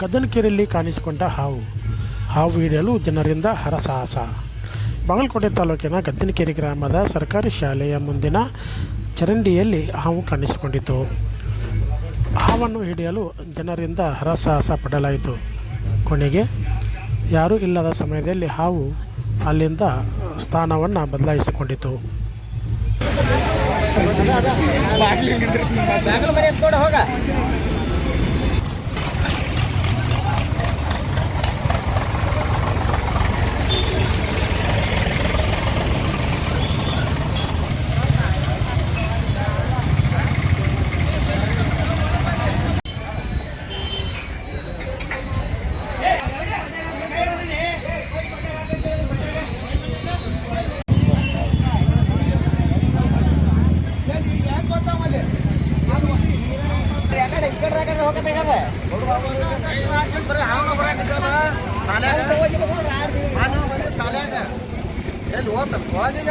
ಗದ್ದನಕೆರೆಯಲ್ಲಿ ಕಾಣಿಸಿಕೊಂಡ ಹಾವು. ಹಾವು ಹಿಡಿಯಲು ಜನರಿಂದ ಹರಸಾಹಸ. ಬಾಗಲಕೋಟೆ ತಾಲೂಕಿನ ಗದ್ದನಕೆರೆ ಗ್ರಾಮದ ಸರ್ಕಾರಿ ಶಾಲೆಯ ಮುಂದಿನ ಚರಂಡಿಯಲ್ಲಿ ಹಾವು ಕಾಣಿಸಿಕೊಂಡಿತು ಹಾವನ್ನು ಹಿಡಿಯಲು ಜನರಿಂದ ಹರಸಾಹಸ ಪಡಲಾಯಿತು. ಕೊನೆಗೆ ಯಾರೂ ಇಲ್ಲದ ಸಮಯದಲ್ಲಿ ಹಾವು ಅಲ್ಲಿಂದ ಸ್ಥಾನವನ್ನು ಬದಲಾಯಿಸಿಕೊಂಡಿತು. ಎಲ್ಲಿ ಹೋತ ಒಳಗೆ